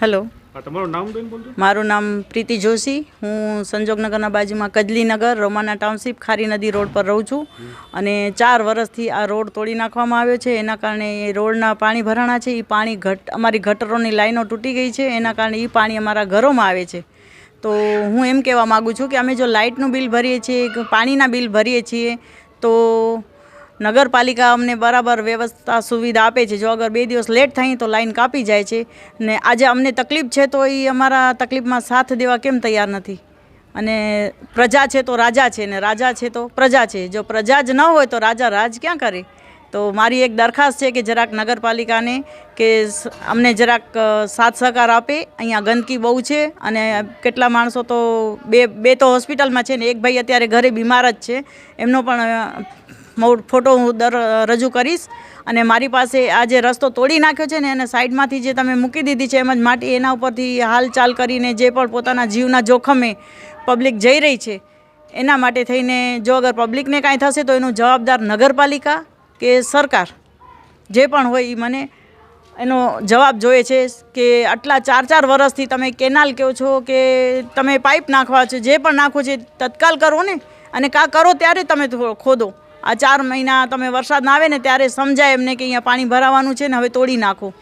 Hello. તમારું નામ બેન બોલજો. મારું નામ પ્રીતિ જોશી. હું સંજોગનગરના બાજુમાં કજલીનગર રોમાના ટાઉનશીપ ખારી નદી રોડ પર રહું છું. અને ચાર વર્ષથી આ રોડ તોડી નાખવામાં આવ્યો છે. એના કારણે એ રોડના પાણી ભરાણા છે. એ પાણી ઘટ અમારી ગટરોની લાઈનો તૂટી ગઈ છે. એના કારણે એ પાણી અમારા ઘરોમાં આવે છે. તો હું એમ કહેવા માગું છું કે અમે જો લાઇટનું બિલ ભરીએ છીએ પાણીના બિલ ભરીએ છીએ તો નગરપાલિકા અમને બરાબર વ્યવસ્થા સુવિધા આપે છે. જો અગર બે દિવસ લેટ થાય તો લાઈન કાપી જાય છે. ને આજે અમને તકલીફ છે તો એ અમારા તકલીફમાં સાથ દેવા કેમ તૈયાર નથી? અને પ્રજા છે તો રાજા છે ને રાજા છે તો પ્રજા છે. જો પ્રજા જ ન હોય તો રાજા રાજ ક્યાં કરે? તો મારી એક દરખાસ્ત છે કે જરાક નગરપાલિકાને કે અમને જરાક સાથ સહકાર આપે. અહીંયા ગંદકી બહુ છે અને કેટલા માણસો તો બે બે તો હોસ્પિટલમાં છે ને એક ભાઈ અત્યારે ઘરે બીમાર જ છે. એમનો પણ ફોટો હું દર, રજૂ કરીશ. અને મારી પાસે આ જે રસ્તો તોડી નાખ્યો છે ને એને સાઈડમાંથી જે તમે મૂકી દીધી છે, એમ જ માટી એના ઉપરથી હાલચાલ કરીને જે પણ પોતાના જીવના જોખમે પબ્લિક જઈ રહી છે, એના માટે થઈને જો અગર પબ્લિકને કાંઈ થશે તો એનું જવાબદાર નગરપાલિકા કે સરકાર? જે પણ હોય એ મને એનો જવાબ જોઈએ છે કે આટલા ચાર ચાર વર્ષથી તમે કેનાલ કહો છો કે તમે પાઇપ નાખવા છો, જે પણ નાખો છે તત્કાલ કરો ને. અને કાં કરો ત્યારે તમે ખોદો. આ ચાર મહિના તમે વરસાદ ના આવે ને ત્યારે સમજાય એમને કે અહીંયા પાણી ભરાવાનું છે ને હવે તોડી નાખો.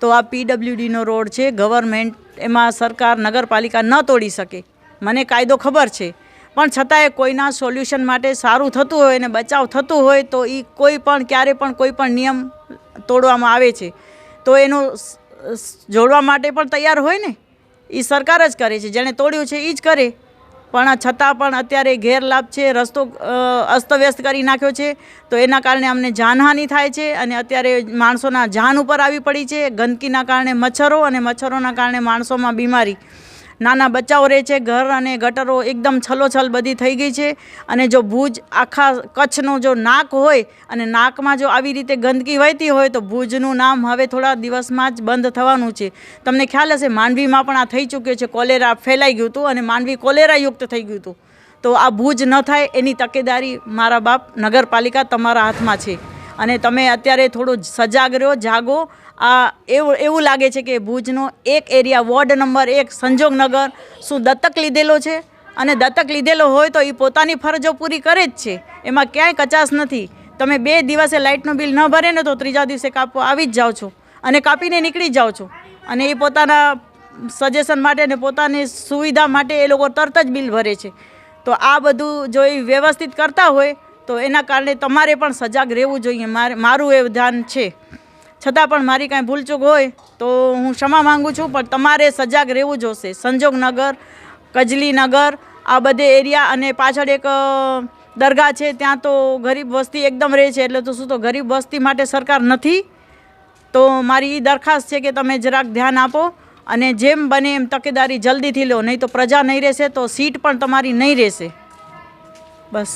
તો આ પીડબ્લ્યુડીનો રોડ છે ગવર્મેન્ટ એમાં સરકાર નગરપાલિકા ન તોડી શકે. મને કાયદો ખબર છે. પણ છતાંય કોઈના સોલ્યુશન માટે સારું થતું હોય અને બચાવ થતું હોય તો એ કોઈ પણ ક્યારે પણ કોઈ પણ નિયમ તોડવામાં આવે છે. તો એનો જોડવા માટે પણ તૈયાર હોય ને? એ સરકાર જ કરે છે. જેણે તોડ્યું છે એ જ કરે. પણ છતાં પણ અત્યારે ગેરલાભ છે, રસ્તો અસ્તવ્યસ્ત કરી નાખ્યો છે. તો એના કારણે અમને જાનહાનિ થાય છે અને અત્યારે માણસોના જાન ઉપર આવી પડી છે. ગંદકીના કારણે મચ્છરો અને મચ્છરોના કારણે માણસોમાં બીમારી. નાના બચ્ચાઓ રહે છે, ઘર અને ગટરો એકદમ છલોછલ બધી થઈ ગઈ છે અને જો ભુજ આખા કચ્છનો જો નાક હોય અને નાકમાં જો આવી રીતે ગંદકી વહેતી હોય તો ભુજનું નામ હવે થોડા દિવસમાં જ બંધ થવાનું છે. તમને ખ્યાલ હશે, માંડવીમાં પણ આ થઈ ચૂક્યો છે, કોલેરા ફેલાઈ ગયું હતું અને માંડવી કોલેરાયુક્ત થઈ ગયું હતું. તો આ ભુજ ન થાય એની તકેદારી મારા બાપ નગરપાલિકા તમારા હાથમાં છે. અને તમે અત્યારે થોડું સજાગ રહ્યો, જાગો. આ એવું એવું લાગે છે કે ભુજનો એક એરિયા, વોર્ડ નંબર એક સંજોગનગર શું દત્તક લીધેલો છે? અને દત્તક લીધેલો હોય તો એ પોતાની ફરજો પૂરી કરે જ છે. એમાં ક્યાંય કચાશ નથી. તમે બે દિવસે લાઇટનું બિલ ન ભરે ને તો ત્રીજા દિવસે કાપવા આવી જ જાઓ છો. અને કાપીને નીકળી જાઓ છો. અને એ પોતાના સજેશન માટે ને પોતાની સુવિધા માટે એ લોકો તરત જ બિલ ભરે છે. તો આ બધું જો એ વ્યવસ્થિત કરતા હોય તો એના કારણે તમારે પણ સજાગ રહેવું જોઈએ. મારે મારું એ ધ્યાન છે. છતાં પણ મારી કાંઈ ભૂલચૂક હોય તો હું ક્ષમા માંગુ છું, પણ તમારે સજાગ રહેવું જોશે. સંજોગનગર કજલીનગર આ બધે એરિયા અને પાછળ એક દરગાહ છે. ત્યાં તો ગરીબ વસ્તી એકદમ રહે છે. એટલે તો શું તો ગરીબ વસ્તી માટે સરકાર નથી? તો મારી એ દરખાસ્ત છે કે તમે જરાક ધ્યાન આપો અને જેમ બને એમ તકેદારી જલ્દીથી લો. નહીં તો પ્રજા નહીં રહેશે તો સીટ પણ તમારી નહીં રહેશે. બસ.